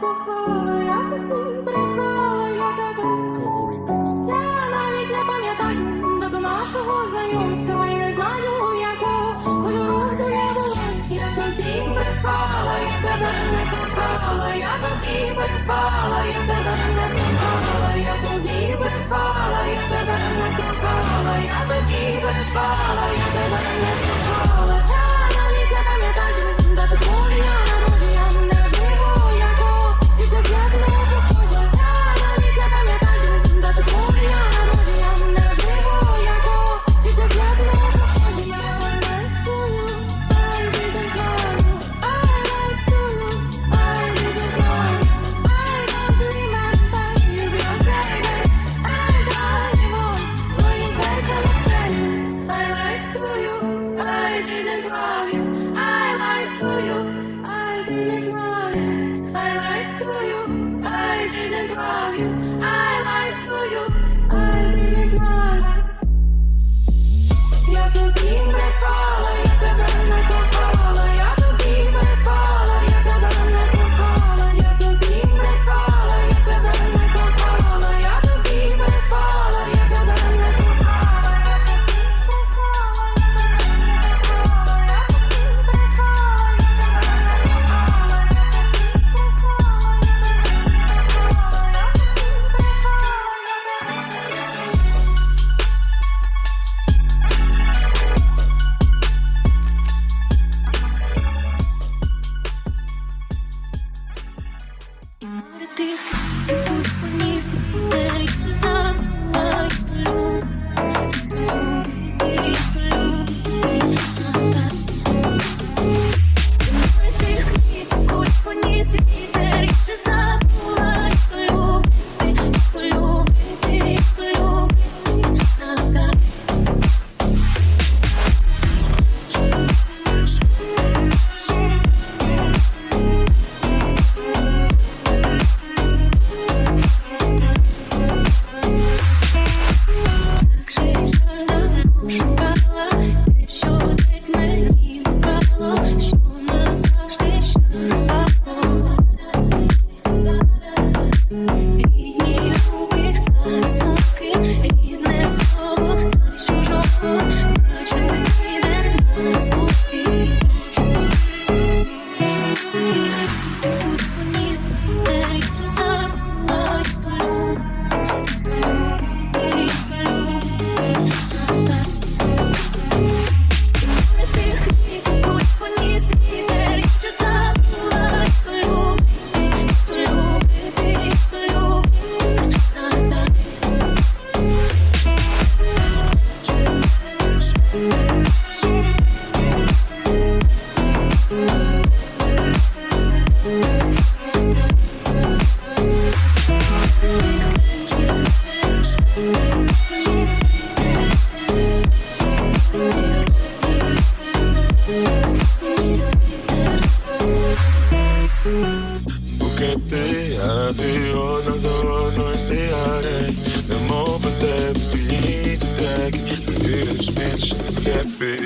кохала, я тобі брехала, я тебе Я навіть не пам'ятаю дату нашого знайомства і не знаю, якого кольору ти я була. Я тобі брехала, я тебе не кохала, я тобі брехала, я тебе не кохала, я тобі брехала, я тебе не кохала, я тобі брехала, я тебе не кохала. тобі одна за одною сигарет. Немов по тебе сумніці треки Не віриш більше в хеппі.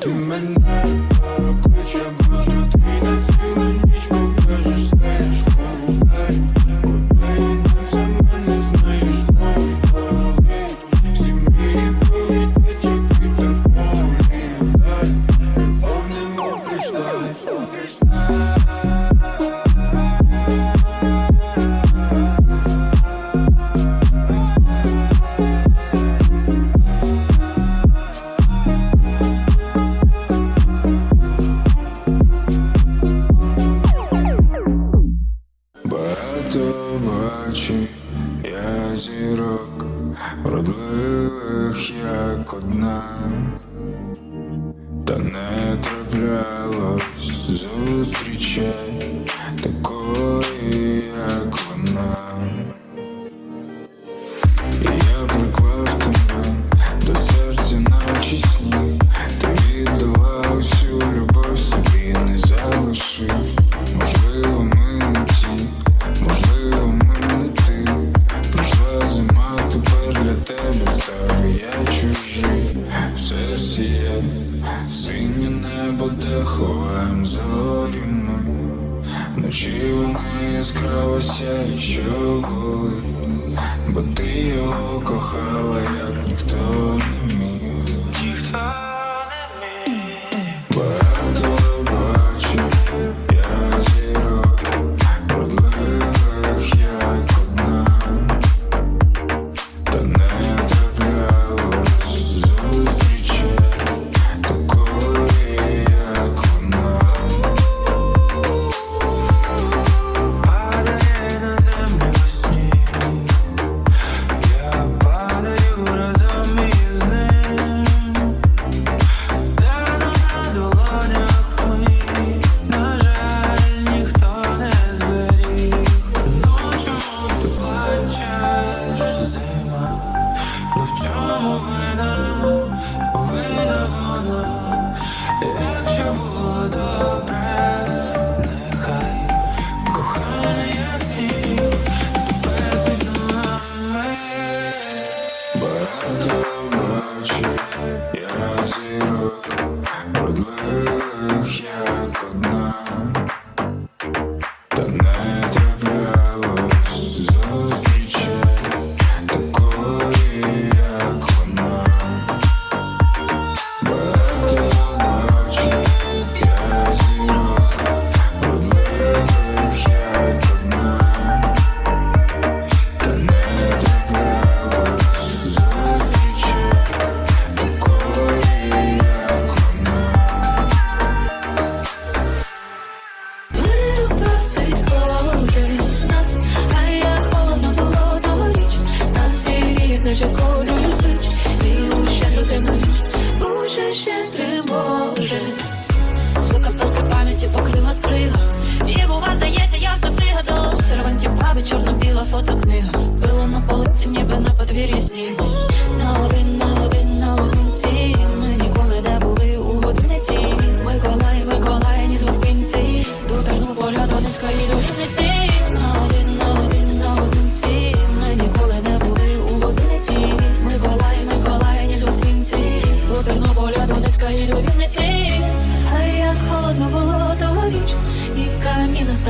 to my night зустрічай такої,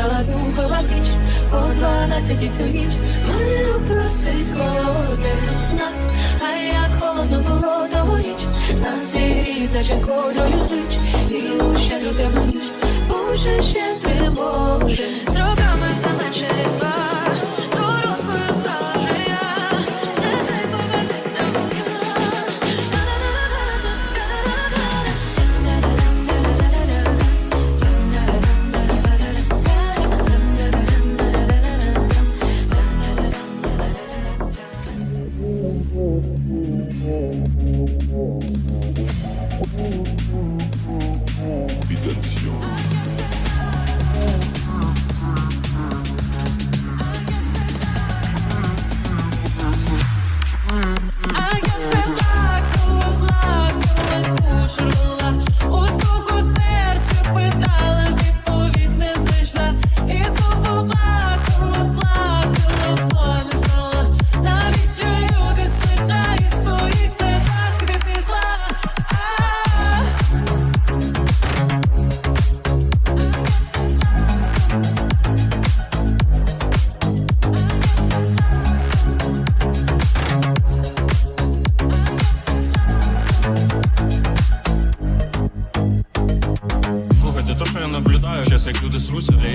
Настала духова ніч, по дванадцяті цю ніч. Миру просить кожен з нас, а як холодно було тогоріч, нас сірі, наче кодрою звич, і у щедру темну ніч, Боже щедрий Боже,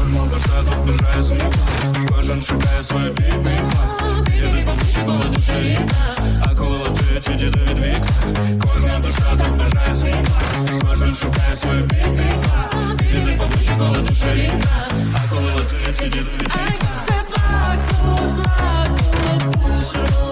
Кожна душа тут бажає світла, кожен шукає своє бідний Їде по душі, коли душа рідна, а коли летить, відійде від вікна. Кожна душа тут бажає світла, кожен шукає своє бідний Їде по душі, коли душа рідна, а коли летить, відійде від вікна. я все плакала, плакала,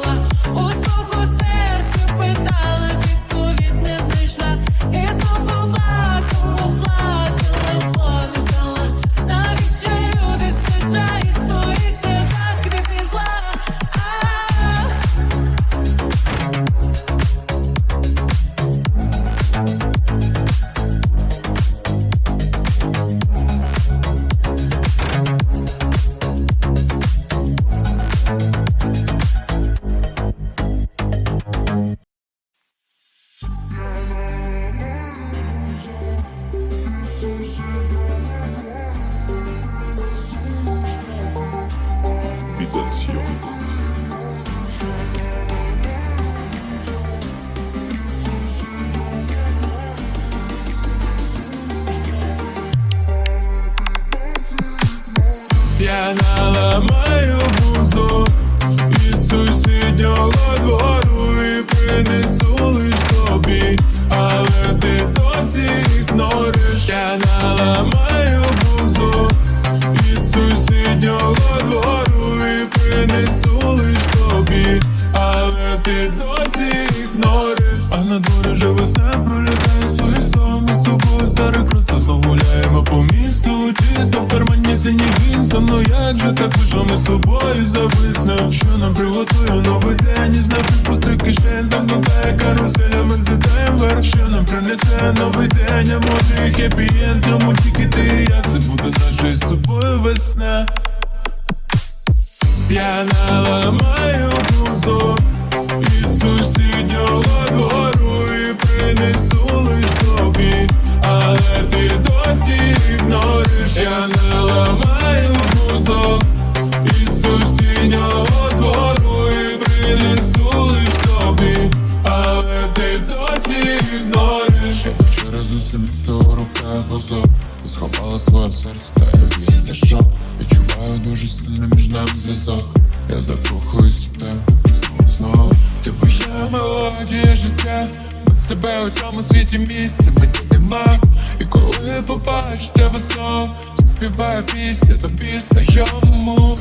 своє серце, та я вільне що? Відчуваю дуже сильний між нами зв'язок. Я закохуюсь в тебе. Знову знову. Ти моя мелодія життя. Без тебе у цьому світі місця. Мені нема. І коли побачу тебе знов Співаю пісня тобі знайому.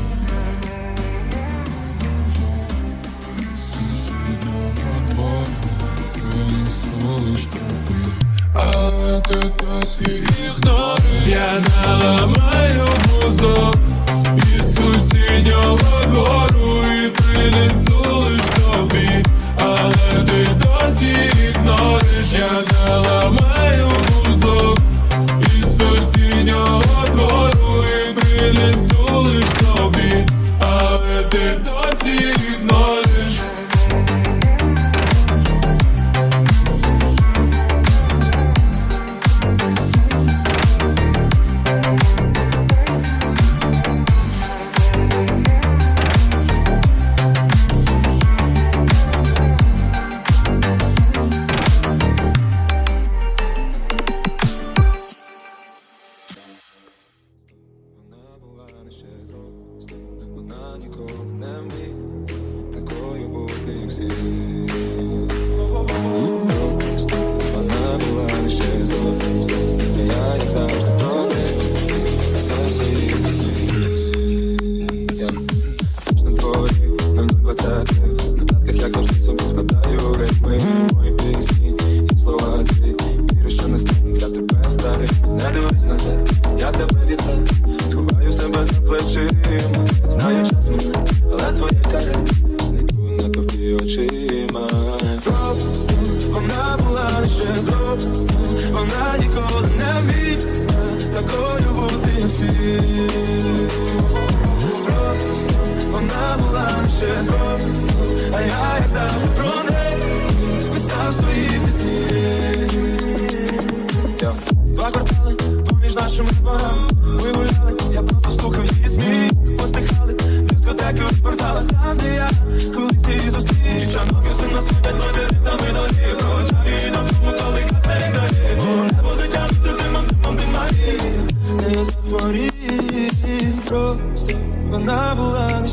Сусіднього двору Принесу лиш тобі але ти досі ігнориш Я наламаю музок із сусіднього двору і принесу лиш тобі, але ти досі ігнориш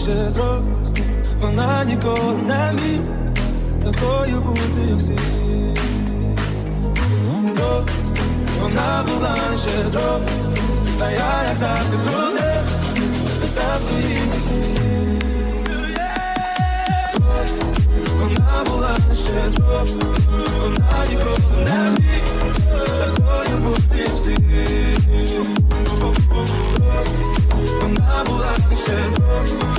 ще зросте, вона ніколи не міг такою бути, як всі. Просто вона була ще зросте, а я як завжди про не писав свої. Вона була ще зросте, вона ніколи не міг такою бути, як всі. Вона була ще зросте,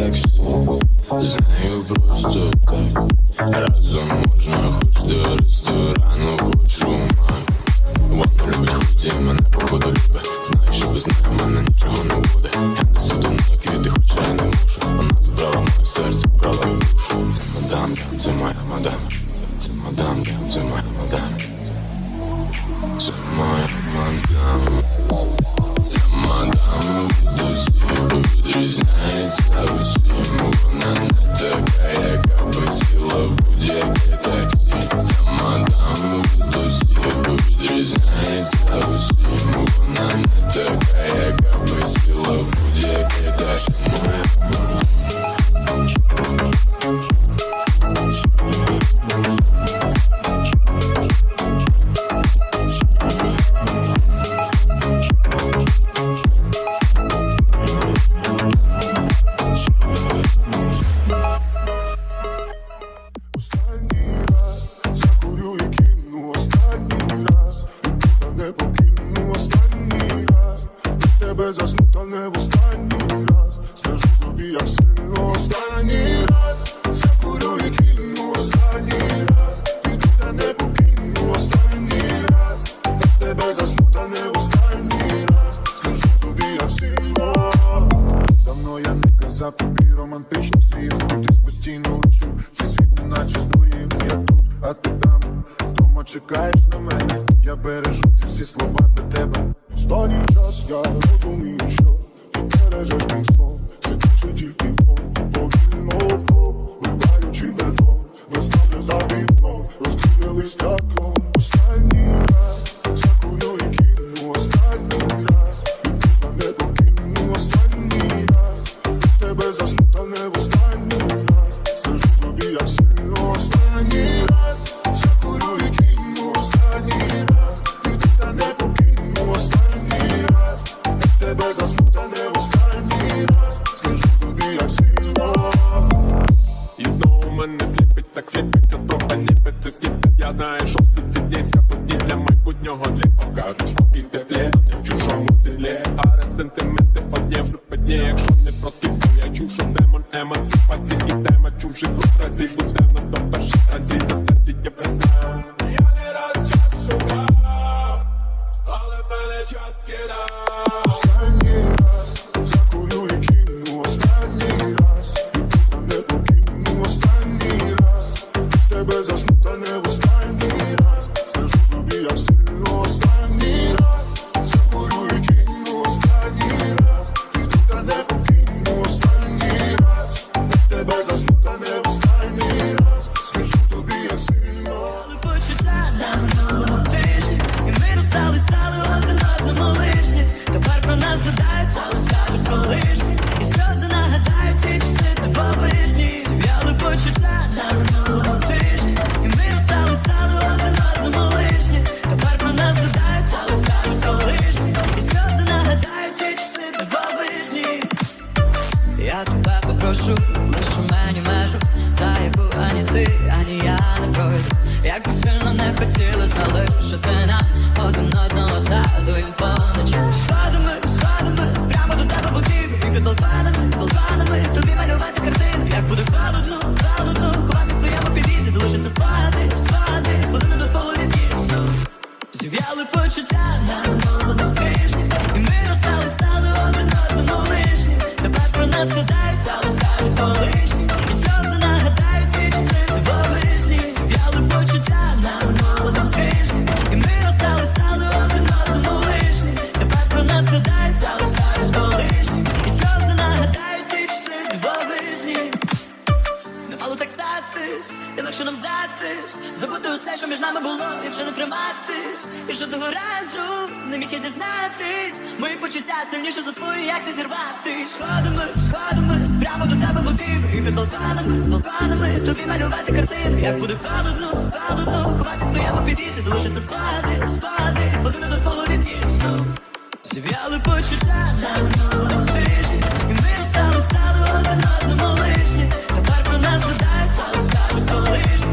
jak що ти бережеш мій сон, все тече тільки по повільно пробиваючи бетон, за вікном, розкрили стяком ну, останній. Тебе попрошу, мені межу, за яку ані ти, ані я не пройду. Як би сильно не хотілося залишити нам один одного згадуємо по ночах. Сходами, сходами, прямо до тебе будів, і під балконами, балконами, тобі малювати картини. Як буде холодно, холодно, ховати стоямо під віці, залишиться спати, спати, коли не до полові дійсно. Зів'яли почуття на забути усе, що між нами було, і вже не триматись, і жодного разу не міг я зізнатись. Мої почуття сильніше за твої, як не зірватись. Сходимо, сходимо, прямо до тебе в обім І ми з балканами, балканами тобі малювати картини. Як буде холодно, холодно, ховати стоямо підійти, залишиться спати, спати, година до полу від їх. Зів'яли почуття давно тижні, і ми стали стали один одному лишні. Тепер про нас видають, але колишні.